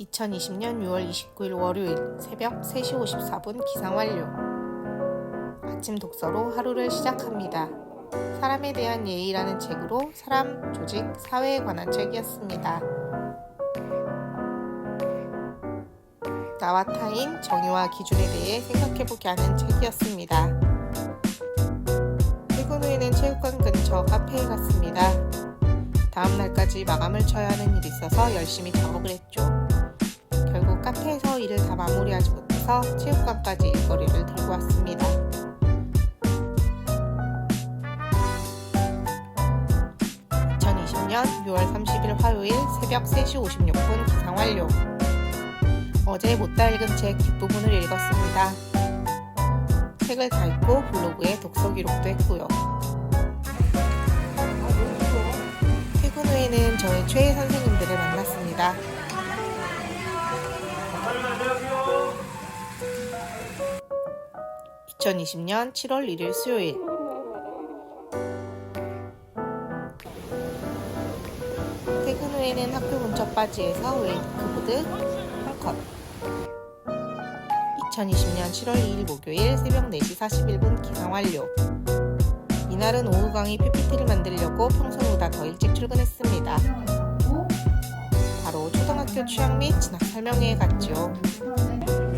2020년 6월 29일 월요일 새벽 3시 54분 기상 완료. 아침 독서로 하루를 시작합니다. 사람에 대한 예의라는 책으로 사람, 조직, 사회에 관한 책이었습니다. 나와 타인, 정의와 기준에 대해 생각해보게 하는 책이었습니다. 퇴근 후에는 체육관 근처 카페에 갔습니다. 다음 날까지 마감을 쳐야 하는 일이 있어서 열심히 작업을 했죠. 카페에서 일을 다 마무리하지 못해서 체육관까지 일거리를 들고 왔습니다. (2020년 6월 30일) 화요일 새벽 (3시 56분) 기상 완료 어제 못 다 읽은 책 뒷부분을 읽었습니다. 책을 다 읽고 블로그에 독서 기록도 했고요. 퇴근 후에는 저의 최애 선생님들을 만났습니다. 2020년 7월 1일 수요일 퇴근 후에는 학교 근처 바지에서 웨이크보드 한 컷. 2020년 7월 2일 목요일 새벽 4시 41분 기상 완료. 이날은 오후 강의 PPT를 만들려고 평소보다 더 일찍 출근했습니다. 바로 초등학교 취향 및 진학 설명회에 갔죠.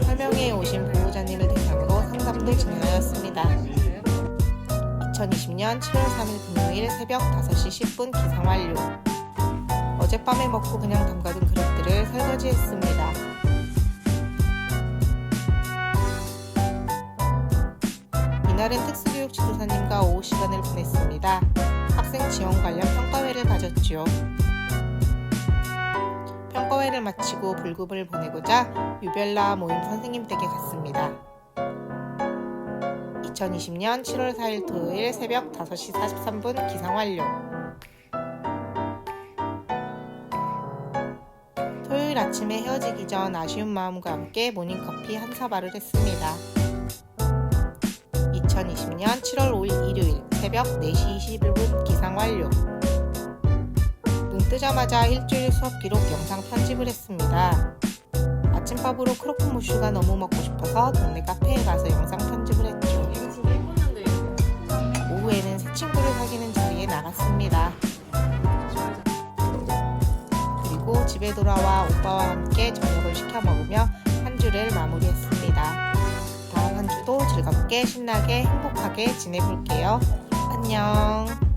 설명회에 오신 보호자님을 상담도 진행하였습니다. 2020년 7월 3일 금요일 새벽 5시 10분 기상 완료. 어젯밤에 먹고 그냥 담가둔 그릇들을 설거지했습니다. 이날은 특수교육 지도사님과 오후 시간을 보냈습니다. 학생 지원 관련 평가회를 가졌지요. 평가회를 마치고 불금을 보내고자 유별나 모임 선생님 댁에 갔습니다. 2020년 7월 4일 토요일 새벽 5시 43분 기상 완료. 토요일 아침에 헤어지기 전 아쉬운 마음과 함께 모닝커피 한 사발을 했습니다. 2020년 7월 5일 일요일 새벽 4시 21분 기상 완료. 눈 뜨자마자 일주일 수업 기록 영상 편집을 했습니다. 아침밥으로 크로크무슈가 너무 먹고 싶어서 동네 카페에 가서 영상 편집을. 오후 집에 돌아와 오빠와 함께 저녁을 시켜 먹으며 한 주를 마무리했습니다. 다음 한 주도 즐겁게 신나게 행복하게 지내볼게요. 안녕.